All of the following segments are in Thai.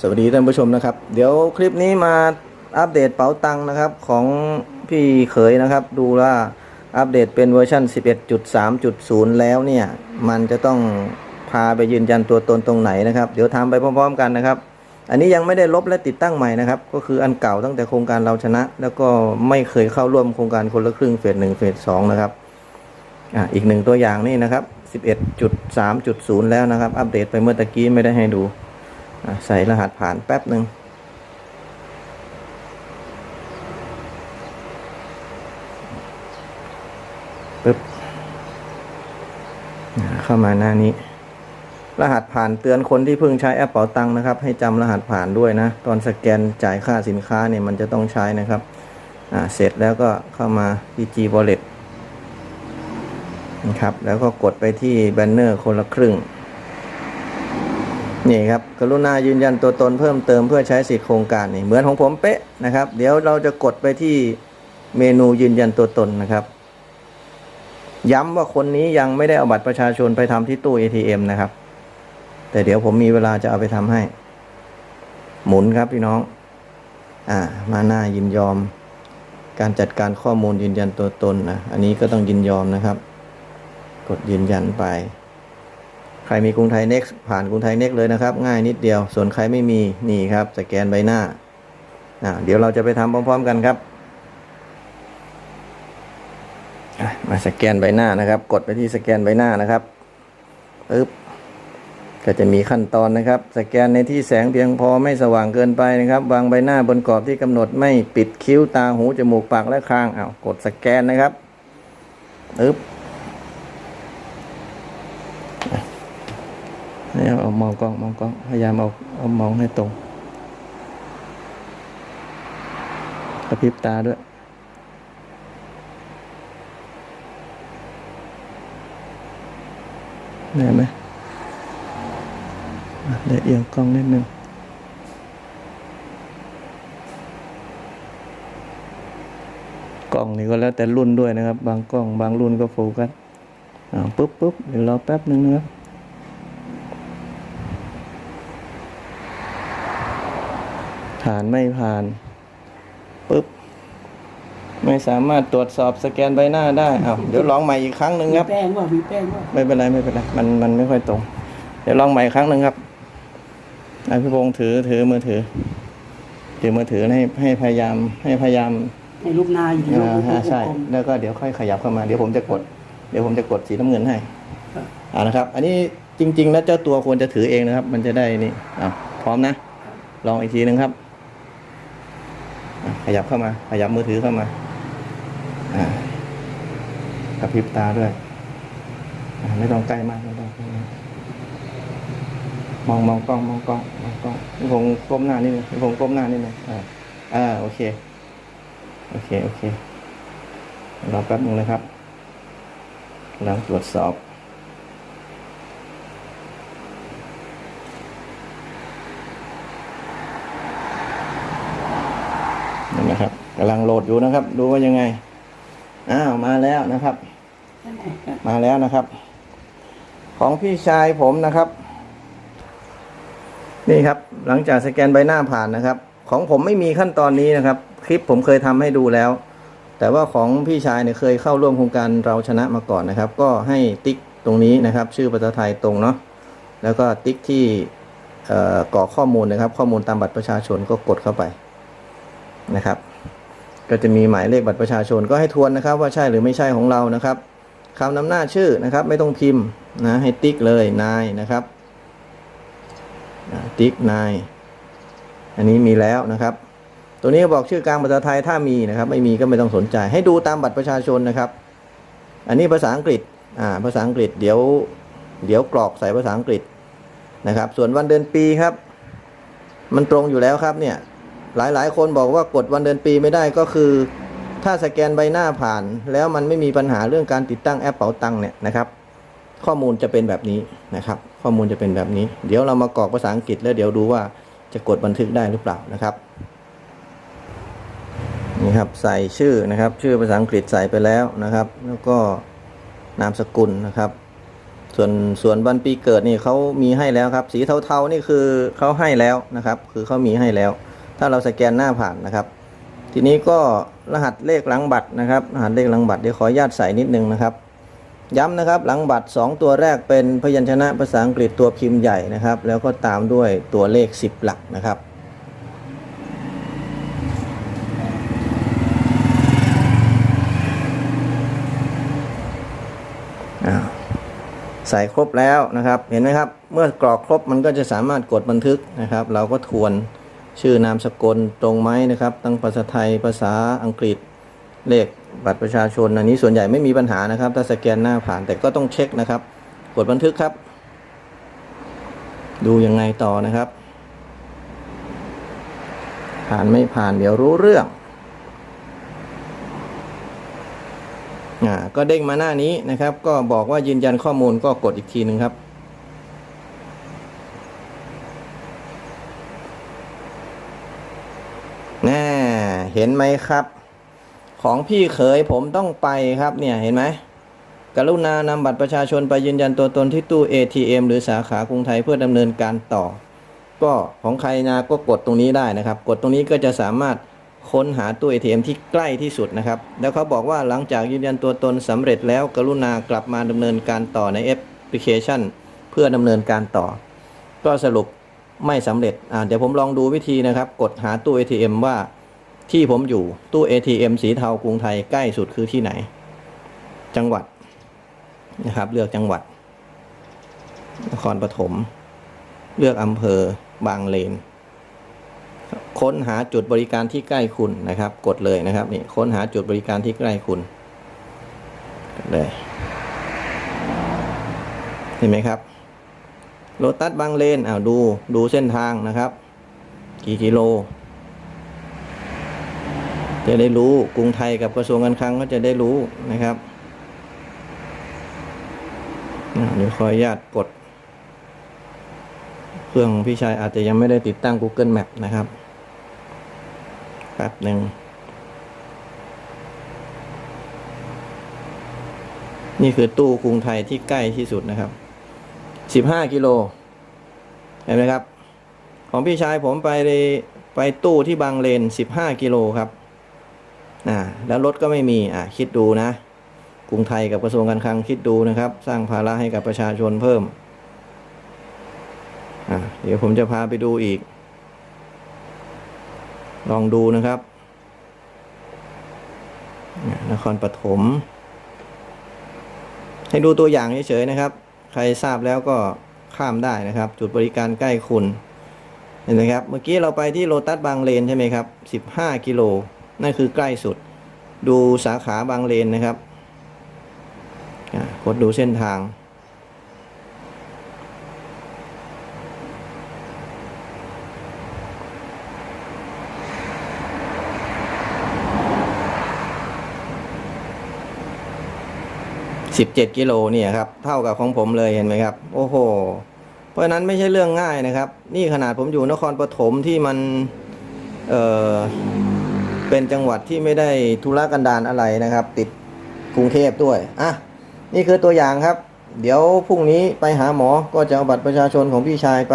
สวัสดีท่านผู้ชมนะครับ เดี๋ยวคลิปนี้มาอัปเดตเป๋าตังค์นะครับของพี่เขยนะครับ ดูว่าอัปเดตเป็นเวอร์ชัน11.3.0 แล้วเนี่ย มันจะต้องพาไปยืนยันตัวตนตรงไหนนะครับ เดี๋ยวทำไปพร้อมๆกันนะครับ อันนี้ยังไม่ได้ลบและติดตั้งใหม่นะครับ ก็คืออันเก่าตั้งแต่โครงการเราชนะ แล้วก็ไม่เคยเข้าร่วมโครงการคนละครึ่งเฟสหนึ่งเฟสสองนะครับอะอีกหนึ่งตัวอย่างนี่นะครับ 11.3.0 แล้วนะครับ อัปเดตไปเมื่อตะกี้ไม่ได้ให้ดู ใส่รหัสผ่านแป๊บหนึ่งปึ๊บเข้ามาหน้านี้ รหัสผ่านเตือนคนที่เพิ่งใช้แอปเป๋าตังค์นะครับ ให้จำรหัสผ่านด้วยนะ ตอนสแกนจ่ายค่าสินค้าเนี่ยมันจะต้องใช้นะครับเสร็จแล้วก็เข้ามาที่ G Wallet นะครับ แล้วก็กดไปที่แบนเนอร์คนละครึ่ง นี่ครับกรุณายืนยันตัวตนเพิ่มเติมเพื่อใช้สิทธิโครงการนี่เหมือนของผมเป๊ะนะครับ เดี๋ยวเราจะกดไปที่เมนูยืนยันตัวตนนะครับ ย้ำว่าคนนี้ยังไม่ได้เอาบัตรประชาชนไปทำที่ตู้ ATM นะครับ แต่เดี๋ยวผมมีเวลาจะเอาไปทำให้ หมุนครับพี่น้อง อ่า มาหน้ายินยอม การจัดการข้อมูลยืนยันตัวตนนะอันนี้ก็ต้องยินยอมนะครับ กดยืนยันไป รมีกรุงไทย Next ผ่านกรุงไทย Next เลยนะครับ ง่ายนิดเดียว ส่วนใครไม่มีนี่ครับ สแกนใบหน้าอ่าเดี๋ยวเราจะไปทำพร้อม ๆ กันครับมาสแกนใบหน้านะครับ กดไปที่สแกนใบหน้านะครับปึ๊บก็จะมีขั้นตอนนะครับ สแกนในที่แสงเพียงพอไม่สว่างเกินไปนะครับวางใบหน้าบนกรอบที่กำหนดไม่ปิดคิ้วตาหูจมูกปากและคางเอากดสแกนนะครับปึ๊บ นี่เอามองกล้องมองกล้องพยายามเอาเอามองให้ตรงกระพริบตาด้วยได้ไหมเดี๋ยวเอียงกล้องนิดนึงกล้องนี่ก็แล้วแต่รุ่นด้วยนะครับ บางกล้องบางรุ่นก็โฟกัสปุ๊บปุ๊บเดี๋ยวรอแป๊บหนึ่งนะครับ ผ่านไม่ผ่านปุ๊บไม่สามารถตรวจสอบสแกนใบหน้าได้อ้าวเดี๋ยวลองใหม่อีกครั้งหนึ่งมีครับ แป้งว่ามีแป้งว่า ไม่เป็นไรไม่เป็นไรมันมันไม่ค่อยตรง เดี๋ยวลองใหม่อีกครั้งหนึ่งครับไอพี่พงษ์ถือถือมือถือถือมือถือให้ให้พยายามให้พยายามในรูปหน้าอยู่ที่อ่ารูปฮะใช่กลมแล้วก็เดี๋ยวค่อยขยับเข้ามาเดี๋ยวผมจะกด เดี๋ยวผมจะกดสีน้ำเงินให้ครับอ่านะครับ อันนี้จริง ๆ แล้วเจ้าตัวควรจะถือเองนะครับ มันจะได้นี่อ่าพร้อมนะ ลองอีกทีหนึ่งครับอะ ขยับเข้ามา ขยับมือถือเข้ามากระพริบตาด้วยไม่ต้องใกล้มากไม่ต้องใกล้มากมองมองกล้องมองกล้องมองกล้องนี่ผมก้มหน้านิดนึงผมก้มหน้านิดนึงอ่าอ่าโอเค โอเค โอเครอแป๊บนึงนะครับกำลังตรวจสอบ นี่นะครับกำลังโหลดอยู่นะครับ ดูว่ายังไง อ้าวมาแล้วนะครับ มาแล้วนะครับ ของพี่ชายผมนะครับ นี่ครับ หลังจากสแกนใบหน้าผ่านนะครับ ของผมไม่มีขั้นตอนนี้นะครับ คลิปผมเคยทำให้ดูแล้ว แต่ว่าของพี่ชายเนี่ยเคยเข้าร่วมโครงการเราชนะมาก่อนนะครับ ก็ให้ติ๊กตรงนี้นะครับ ชื่อภาษาไทยตรงเนาะแล้วก็ติ๊กที่เอ่อกรอกข้อมูลนะครับ ข้อมูลตามบัตรประชาชนก็กดเข้าไปนะครับ ก็จะมีหมายเลขบัตรประชาชนก็ให้ทวนนะครับ ว่าใช่หรือไม่ใช่ของเรานะครับคำนำหน้าชื่อนะครับ ไม่ต้องพิมพ์นะให้ติ๊กเลยนายนะครับติ๊กนายอันนี้มีแล้วนะครับ ตัวนี้บอกชื่อกลางภาษาไทยถ้ามีนะครับ ไม่มีก็ไม่ต้องสนใจ ให้ดูตามบัตรประชาชนนะครับ อันนี้ภาษาอังกฤษอ่าภาษาอังกฤษเดี๋ยว เดี๋ยวกรอกใส่ภาษาอังกฤษนะครับ ส่วนวันเดือนปีครับ มันตรงอยู่แล้วครับเนี่ย หลายๆ คนบอกว่ากดวันเดือนปีไม่ได้ก็คือ ถ้าสแกนใบหน้าผ่าน แล้วมันไม่มีปัญหาเรื่องการติดตั้งแอปเป๋าตังเนี่ยนะครับ ข้อมูลจะเป็นแบบนี้นะครับ ข้อมูลจะเป็นแบบนี้ เดี๋ยวเรามากรอกภาษาอังกฤษแล้วเดี๋ยวดูว่าจะกดบันทึกได้หรือเปล่านะครับนี่ครับใส่ชื่อนะครับ ชื่อภาษาอังกฤษใส่ไปแล้วนะครับ แล้วก็นามสกุลนะครับ ส่วนส่วนวันปีเกิดนี่เขามีให้แล้วครับ สีเทาๆนี่คือเขาให้แล้วนะครับ คือเขามีให้แล้ว ถ้าเราสแกนหน้าผ่านนะครับ ทีนี้ก็รหัสเลขหลังบัตรนะครับรหัสเลขหลังบัตรเดี๋ยวขออนุญาตใส่นิดนึงนะครับย้ำนะครับหลังบัตร 2 ตัวแรกเป็นพยัญชนะภาษาอังกฤษตัวพิมพ์ใหญ่นะครับ แล้วก็ตามด้วยตัวเลข 10 หลักนะครับอ่าใส่ครบแล้วนะครับ เห็นไหมครับ เมื่อกรอกครบมันก็จะสามารถกดบันทึกนะครับ เราก็ทวน ชื่อนามสกุลตรงไหมนะครับ ตั้งภาษาไทยภาษาอังกฤษเลขบัตรประชาชนอันนี้ส่วนใหญ่ไม่มีปัญหานะครับ ถ้าสแกนหน้าผ่านแต่ก็ต้องเช็คนะครับ กดบันทึกครับ ดูยังไงต่อนะครับ ผ่านไม่ผ่านเดี๋ยวรู้เรื่องอ่าก็เด้งมาหน้านี้นะครับ ก็บอกว่ายืนยันข้อมูลก็กดอีกทีหนึ่งครับ เห็นไหมครับ ของพี่เขยผมต้องไปครับเนี่ยเห็นไหมกรุณานำบัตรประชาชนไปยืนยันตัวตนที่ตู้ ATM หรือสาขากรุงไทยเพื่อดำเนินการต่อ ก็ของใครนะก็กดตรงนี้ได้นะครับ กดตรงนี้ก็จะสามารถค้นหาตู้ ATM ที่ใกล้ที่สุดนะครับ แล้วเขาบอกว่าหลังจากยืนยันตัวตนสำเร็จแล้ว กรุณากลับมาดำเนินการต่อในแอปพลิเคชัน เพื่อดำเนินการต่อ ก็สรุปไม่สำเร็จอ่าเดี๋ยวผมลองดูวิธีนะครับ กดหาตู้ ATM ว่า ที่ผมอยู่ตู้ ATM สีเทากรุงไทยใกล้สุดคือที่ไหน จังหวัดนะครับ เลือกจังหวัด นครปฐมเลือกอำเภอบางเลน ค้นหาจุดบริการที่ใกล้คุณนะครับ กดเลยนะครับนี่ค้นหาจุดบริการที่ใกล้คุณเลยเห็นไหมครับโลตัสบางเลนอ้าวดูดูเส้นทางนะครับ กี่กิโล จะได้รู้กรุงไทยกับกระทรวงการคลังก็จะได้รู้นะครับเดี๋ยวขออนุญาตกด เครื่องของพี่ชายอาจจะยังไม่ได้ติดตั้ง Google Map นะครับแป๊บหนึ่งนี่คือตู้กรุงไทยที่ใกล้ที่สุดนะครับ สิบห้ากิโล เห็นไหมครับ ของพี่ชายผมไปไปตู้ที่บางเลนสิบห้ากิโลครับ อ่าแล้วรถก็ไม่มีอ่าคิดดูนะกรุงไทยกับกระทรวงการคลังคิดดูนะครับ สร้างภาระให้กับประชาชนเพิ่มอ่าเดี๋ยวผมจะพาไปดูอีก ลองดูนะครับนครปฐมให้ดูตัวอย่างเฉยๆนะครับ ใครทราบแล้วก็ข้ามได้นะครับ จุดบริการใกล้คุณเห็นไหมครับ เมื่อกี้เราไปที่โลตัสบางเลนใช่ไหมครับ 15 กิโล นั่นคือใกล้สุด ดูสาขาบางเลนนะครับกดดูเส้นทาง 17 กิโลเนี่ยครับ เท่ากับของผมเลยเห็นไหมครับ โอ้โห เพราะนั้นไม่ใช่เรื่องง่ายนะครับ นี่ขนาดผมอยู่นครปฐมที่มัน เออ เป็นจังหวัดที่ไม่ได้ธุรกันดารอะไรนะครับ ติดกรุงเทพด้วยอะนี่คือตัวอย่างครับ เดี๋ยวพรุ่งนี้ไปหาหมอก็จะเอาบัตรประชาชนของพี่ชายไป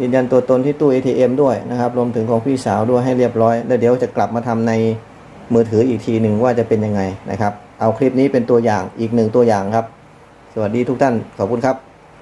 ยืนยันตัวตนที่ตู้ ATM ด้วยนะครับ รวมถึงของพี่สาวด้วยให้เรียบร้อย แล้วเดี๋ยวจะกลับมาทำในมือถืออีกทีหนึ่งว่าจะเป็นยังไงนะครับ เอาคลิปนี้เป็นตัวอย่างอีกหนึ่งตัวอย่างครับ สวัสดีทุกท่านขอบคุณครับ